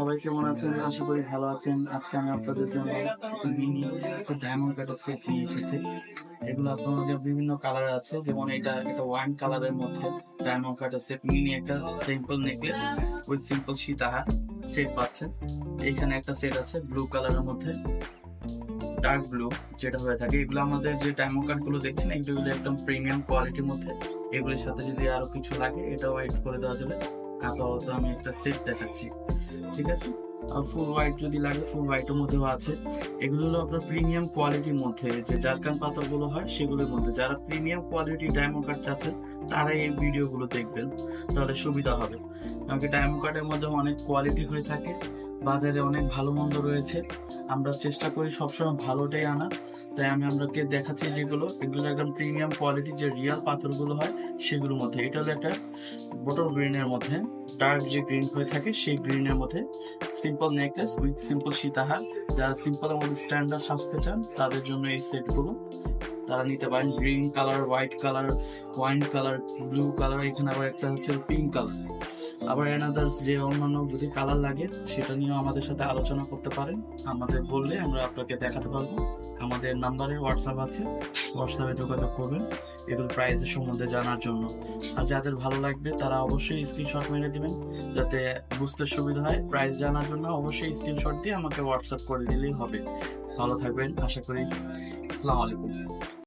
সবাই কেমন আছেন? আশা করি ভালো আছেন। আজকে আমি আপনাদের জন্য মিনি ডায়মন্ড কাটার সেট নিয়ে এসেছি। এগুলো আপনাদের বিভিন্ন কালার আছে। যেমন এটা একটা ওয়াইন কালারের মধ্যে ডায়মন্ড কাটার সেট মিনি একটা সিম্পল নেকলেস উইথ সিম্পল সীতাহার সেট পাচ্ছেন এখানে একটা সেট আছে ব্লু কালারের মধ্যে ডার্ক ব্লু যেটা হয়ে থাকে। এগুলো আমাদের যে ডায়মন্ড কার্ডগুলো দেখছেন, এগুলো একদম প্রিমিয়াম কোয়ালিটির মধ্যে। এগুলির সাথে যদি আরও কিছু লাগে, এটাও এড করে দেওয়া যাবে। আপাতত আমি একটা সেট দেখাচ্ছি। ঠিক আছে? আর ফুল হোয়াইট যদি লাগে ফুল হোয়াইটের মধ্যেও আছে। এগুলো হলো আপনার প্রিমিয়াম কোয়ালিটির মধ্যে, যে জারকান পাথরগুলো হয়, সেগুলোর মধ্যে। যারা প্রিমিয়াম কোয়ালিটি ডায়মন্ড কার্ড চাচ্ছেন তারা এই ভিডিওগুলো দেখবেন, তাহলে সুবিধা হবে। কারণ কি ডায়মন্ড কার্ডের মধ্যে অনেক কোয়ালিটি হয়ে থাকে। বাজারে অনেক ভালো মন্দ রয়েছে। আমরা চেষ্টা করি সবসময় ভালোটাই আনা। তাই আমি আপনাকে দেখাচ্ছি যেগুলো। এগুলো একদম প্রিমিয়াম কোয়ালিটি যে রিয়াল পাথরগুলো হয়, সেগুলোর মধ্যে। এটা হলো একটা বোটল গ্রিনের মধ্যে। ডার্ক যে গ্রিন হয়ে থাকে, সেই গ্রিনের মধ্যে সিম্পল নেকলেস উইথ সিম্পল সীতাহার। যারা সিম্পল মধ্যে স্ট্যান্ডার্ড সাজতে চান, তাদের জন্য এই সেটগুলো। তারা নিতে পারেন green colour white colour wine colour blue colour এখানে আবার একটা হচ্ছে পিঙ্ক কালার আবার এনাদার্স যে অন্যান্য যদি কালার লাগে, সেটা নিয়েও আমাদের সাথে আলোচনা করতে পারেন। আমাদের বললে আমরা আপনাকে দেখাতে পারব। আমাদের নাম্বারে হোয়াটসঅ্যাপ আছে। হোয়াটসঅ্যাপে যোগাযোগ করবেন। এগুলো প্রাইসের সম্বন্ধে জানার জন্য। আর যাদের ভালো লাগবে, তারা অবশ্যই স্ক্রিনশট মেরে দিবেন। যাতে বুঝতে সুবিধা হয়। প্রাইস জানার জন্য অবশ্যই স্ক্রিনশট দিয়ে আমাকে হোয়াটসঅ্যাপ করে দিলেই হবে। ভালো থাকবেন। আশা করি। আসসালামু আলাইকুম।